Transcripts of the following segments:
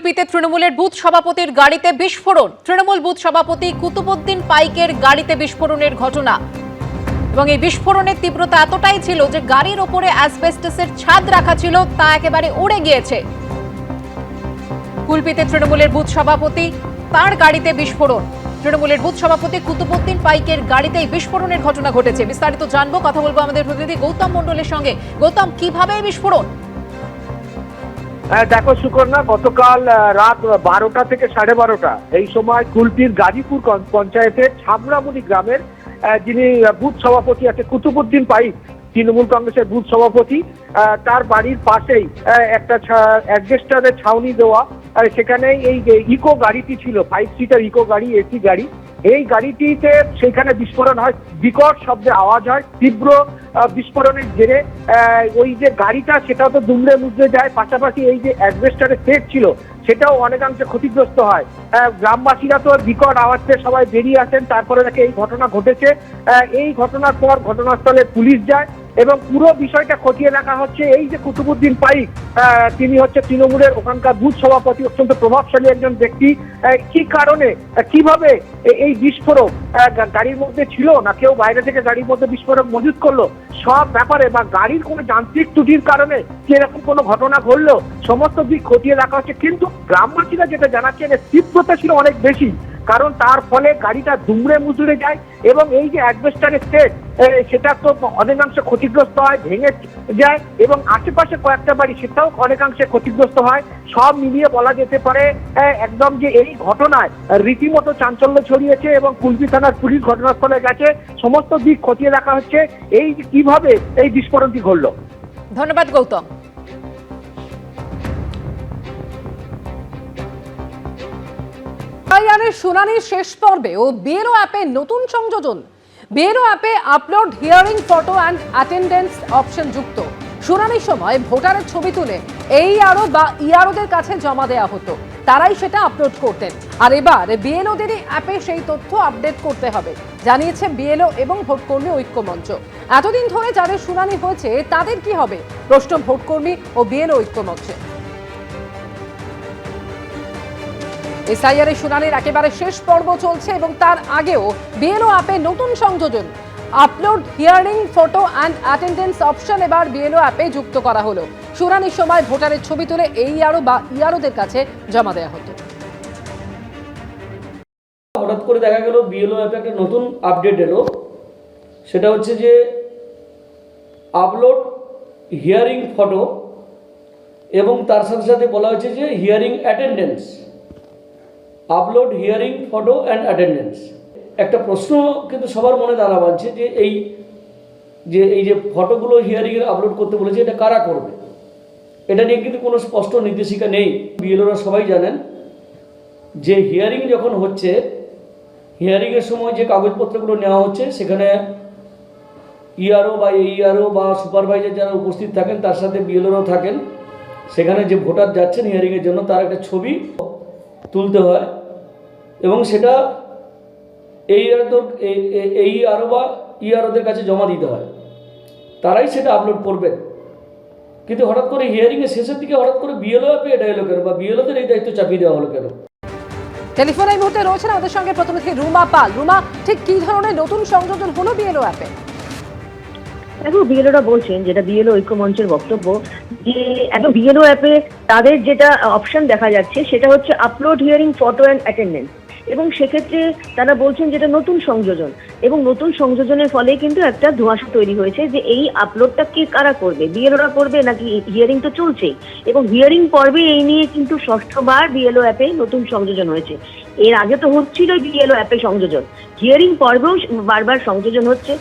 কুলপিতে তৃণমূলের বুথ সভাপতির গাড়িতে বিস্ফোরণ। তৃণমূল বুথ সভাপতি কুতুবুদ্দিন পাইকের গাড়িতে বিস্ফোরণের ঘটনা। এবং এই বিস্ফোরণের তীব্রতা এতটাই ছিল যে গাড়ির ওপরে অ্যাসবেস্টাসের ছাদ রাখা ছিল, তা একেবারে উড়ে গিয়েছে। কুলপিতে তৃণমূলের বুথ সভাপতি তার গাড়িতে বিস্ফোরণ। তৃণমূলের বুথ সভাপতি কুতুবুদ্দিন পাইকের গাড়িতে এই বিস্ফোরণের ঘটনা ঘটেছে। বিস্তারিত জানব, কথা বলব আমাদের প্রতিনিধি গৌতম মণ্ডলের সঙ্গে। গৌতম, কীভাবে বিস্ফোরণ? দেখো সুকন্যা, গতকাল রাত বারোটা থেকে সাড়ে বারোটা। এই সময় কুলপির গাজীপুর পঞ্চায়েতের ছামরামুনি গ্রামের যিনি বুথ সভাপতি আছে, কুতুবুদ্দিন পাইক, তৃণমূল কংগ্রেসের বুথ সভাপতি তার বাড়ির পাশেই একটা অ্যাডজেস্টারের ছাউনি দেওয়া, আর সেখানেই এই ইকো গাড়িটি ছিল ফাইভ সিটার ইকো গাড়ি, এসি গাড়ি, এই গাড়িটিতে সেখানে বিস্ফোরণ হয়, বিকট শব্দে আওয়াজ হয়, তীব্র বিস্ফোরণের জেরে ওই যে গাড়িটা সেটাও তো দুমড়ে মুচড়ে যায়। পাশাপাশি এই যে অ্যাডভেস্টারের সেট ছিল সেটাও অনেকাংশে ক্ষতিগ্রস্ত হয়। গ্রামবাসীরা তো বিকট আওয়াজ পেয়ে সবাই বেরিয়ে আসেন, তারপরে দেখে এই ঘটনা ঘটেছে। এই ঘটনার পর ঘটনাস্থলে পুলিশ যায় এবং পুরো বিষয়টা খতিয়ে দেখা হচ্ছে। এই যে কুতুবুদ্দিন পাইক তিনি হচ্ছে তৃণমূলের ওখানকার বুথ সভাপতি অত্যন্ত প্রভাবশালী একজন ব্যক্তি। কি কারণে কীভাবে এই বিস্ফোরক গাড়ির মধ্যে ছিল না কেউ বাইরে থেকে গাড়ির মধ্যে বিস্ফোরক মজুত করল? সব ব্যাপারে বা গাড়ির কোনো যান্ত্রিক ত্রুটির কারণে কি এরকম কোনো ঘটনা ঘটলো? সমস্ত দিক খতিয়ে দেখা হচ্ছে। কিন্তু গ্রামবাসীরা যেটা জানাচ্ছেন এর তীব্রতা ছিল অনেক বেশি, কারণ তার ফলে গাড়িটা দুমড়ে মুচড়ে যায় এবং এই যে অ্যাডভেস্টারের সেট সেটা তো অনেকাংশে ক্ষতিগ্রস্ত হয়, ভেঙে যায় এবং আশেপাশে কয়েকটা বাড়ি সেটাও অনেকাংশে ক্ষতিগ্রস্ত হয়। সব মিলিয়ে বলা যেতে পারে একদম যে এই ঘটনায় রীতিমতো চাঞ্চল্য ছড়িয়েছে এবং কুলপি থানার পুলিশ ঘটনাস্থলে গেছে। সমস্ত দিক খতিয়ে দেখা হচ্ছে। এই কীভাবে এই বিস্ফোরণটি ঘটলো? ধন্যবাদ, গৌতম। এফআইআরের শুনানির শেষ পর্বে ও বিএলও অ্যাপে নতুন সংযোজন। বিএলও অ্যাপে upload, hearing, photo and attendance option যুক্ত। শুনানির সময় ভোটারের ছবি তুলে এই আরও বা ইআরওদের কাছে জমা দেওয়া হতো। তারাই সেটা আপলোড করতেন। আর এবার বিএলওদেরই অ্যাপে সেই তথ্য আপডেট করতে হবে, জানিয়েছে বিএলও এবং ভোটকর্মী ঐক্যমঞ্চ। এতদিন ধরে যাদের শুনানি হয়েছে, তাদের কি হবে? প্রশ্ন ভোটকর্মী ও বিএলও ঐক্যমঞ্চে। এসআইআর এর শুনানির একেবারে শেষ পর্ব চলছে এবং তার আগেও বিএলও অ্যাপে নতুন সংযোজন। Upload hearing photo and attendance option এবার বিএলও অ্যাপে যুক্ত করা হলো। শুনানির সময় ভোটারের ছবি তুলে এই আরও বা ইয়ারোদের কাছে জমা দেওয়া হতো। হঠাৎ করে দেখা গেল বিএলও অ্যাপে একটা নতুন আপডেট এলো। সেটা হচ্ছে যে আপলোড হিয়ারিং ফটো এবং তার সাথে সাথে বলা হয়েছে যে hearing attendance upload hearing photo and attendance একটা প্রশ্ন কিন্তু সবার মনে দাঁড়া বাঁধছে যে এই যে এই যে ফটোগুলো হিয়ারিংয়ের আপলোড করতে বলেছে, এটা কারা করবে? এটা নিয়ে কিন্তু কোনো স্পষ্ট নির্দেশিকা নেই। বিএলওরা সবাই জানেন যে হিয়ারিং যখন হচ্ছে হিয়ারিংয়ের সময় যে কাগজপত্রগুলো নেওয়া হচ্ছে, সেখানে ইআরও বা এইআরও বা সুপারভাইজার যারা উপস্থিত থাকেন, তার সাথে বিএলওরাও থাকেন। সেখানে যে ভোটার যাচ্ছেন হিয়ারিংয়ের জন্য, তার একটা ছবি তুলতে হয়। এবং সেটা এই এই আরও বা ইআরওদের কাছে জমা দিতে হয়। তারাই সেটা আপলোড করবেন। কিন্তু হঠাৎ করে হিয়ারিংয়ের শেষের দিকে হঠাৎ করে বিএলও অ্যাপে এটা এলো কেন? বা বিএলওদের এই দায়িত্ব চাপিয়ে দেওয়া হলো কেন? টেলিফোনে এই মুহূর্তে রয়েছেন আমাদের সঙ্গে প্রতিনিধি রুমা পাল। রুমা ঠিক কি ধরনের নতুন সংযোজন হলো বিএলও অ্যাপে? দেখো বিএলওরা বলছেন যেটা বিএলও ঐক্যমঞ্চের বক্তব্য যে একদম বিএলও অ্যাপে তাদের যেটা অপশন দেখা যাচ্ছে সেটা হচ্ছে upload hearing photo and attendance এবং সেক্ষেত্রে তারা বলছেন যেটা নতুন সংযোজন। এবং নতুন সংযোজনের ফলে কিন্তু একটা ধোঁয়াশা তৈরি হয়েছে যে এই আপলোডটা কে কারা করবে? বিএলওরা করবে নাকি হিয়ারিং তো চলছেই এবং হিয়ারিং পর্বে এই নিয়ে কিন্তু ষষ্ঠবার বিএলও অ্যাপে নতুন সংযোজন হয়েছে। এর আগে তো হচ্ছিল বিএলও অ্যাপে সংযোজন। হিয়ারিং পর্বেও বারবার সংযোজন হচ্ছে।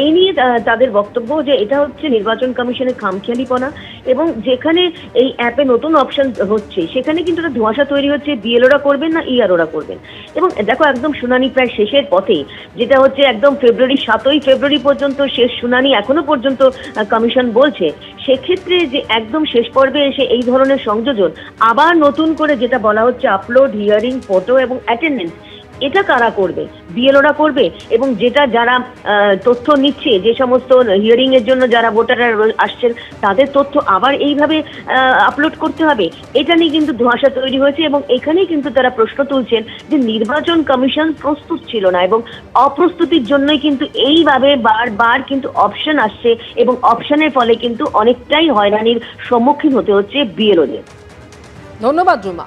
এই নিয়ে তাদের বক্তব্য যে এটা হচ্ছে নির্বাচন কমিশনের খামখেয়ালিপনা এবং যেখানে এই অ্যাপে নতুন অপশন হচ্ছে, সেখানে কিন্তু একটা ধোঁয়াশা তৈরি হচ্ছে বিএলওরা করবেন না ইআরওরা করবেন। এবং দেখো একদম শুনানি প্রায় শেষের পথে, যেটা হচ্ছে একদম ফেব্রুয়ারি সাতই ফেব্রুয়ারি পর্যন্ত শেষ শুনানি এখনও পর্যন্ত কমিশন বলছে। সেক্ষেত্রে যে একদম শেষ পর্বে এসে এই ধরনের সংযোজন, আবার নতুন করে যেটা বলা হচ্ছে আপলোড হিয়ারিং ফটো এবং অ্যাটেন্ডেন্স এটা কারা করবে? বিএলওরা করবে? এবং যেটা যারা তথ্য নিচ্ছে, যে সমস্ত হিয়ারিং এর জন্য যারা ভোটাররা আসছেন, তাদের তথ্য আবার এইভাবে আপলোড করতে হবে। এটা নিয়ে কিন্তু ধোঁয়াশা তৈরি হয়েছে এবং এখানেই কিন্তু তারা প্রশ্ন তুলছেন যে নির্বাচন কমিশন প্রস্তুত ছিল না এবং অপ্রস্তুতির জন্যই কিন্তু এইভাবে বারবার কিন্তু অপশন আসছে এবং অপশনের ফলে কিন্তু অনেকটাই হয়রানির সম্মুখীন হতে হচ্ছে বিএলওদের ধন্যবাদ, রুমা।